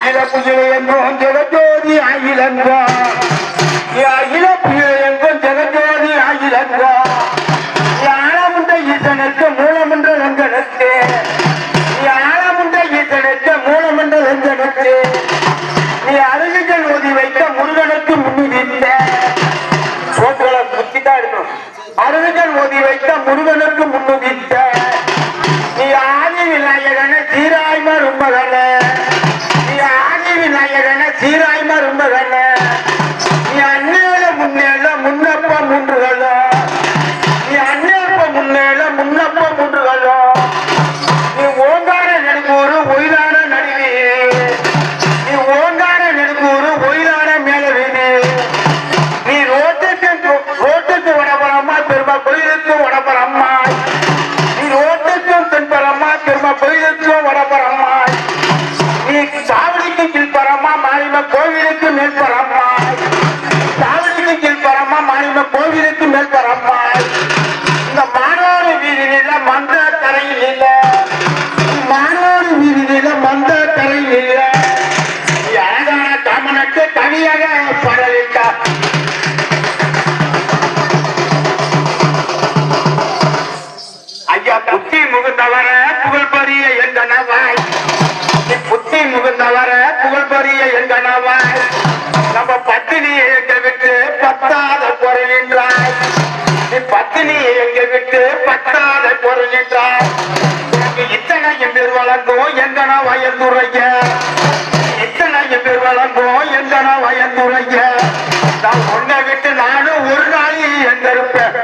அகிலப்புஜெங்கும் ஜெகஜோதி அகிலங்கா அகிலப்புஜெங்கும் ஜெகஜோதி அகிலங்கா ஆழமுண்ட ஈசனுக்கு மூலமன்ற லங்கனுக்கு ஆழமுண்ட ஈசனுக்கு மூலமன்ற லங்கனுக்கு நீ அருகிகள் ஊதி வைத்த முருகனுக்கு முன்னிருந்த சோத்துகளை குத்திதான் இருக்கணும். அருகிகள் ஊதி வைத்த முருகனுக்கு திரும்ப வடபரம்மாய் நீ ஓட்டுக்கும் தென்பரம்மா திரும்ப கோயிலுக்கும் வடபரம்மாய் நீ சாவடிக்கும் கீழ்புறமா மாறிம கோவில் பெருங்கனவாய் நம்ம பத்தினி எங்க விட்டு பத்தாத பொருளின்றாய் பத்தினி எங்க விட்டு பத்தாத பொருளின்றாய் இத்தனையும் பேர் வழங்கும் எங்கனா வயதுரைய இத்தனையும் பேர் வழங்கும் எங்கனா வயதுரைய நான் உன்னை விட்டு நானும் ஒரு நாளி எங்கிருப்பேன்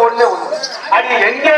ஒண்ணு அது எங்கே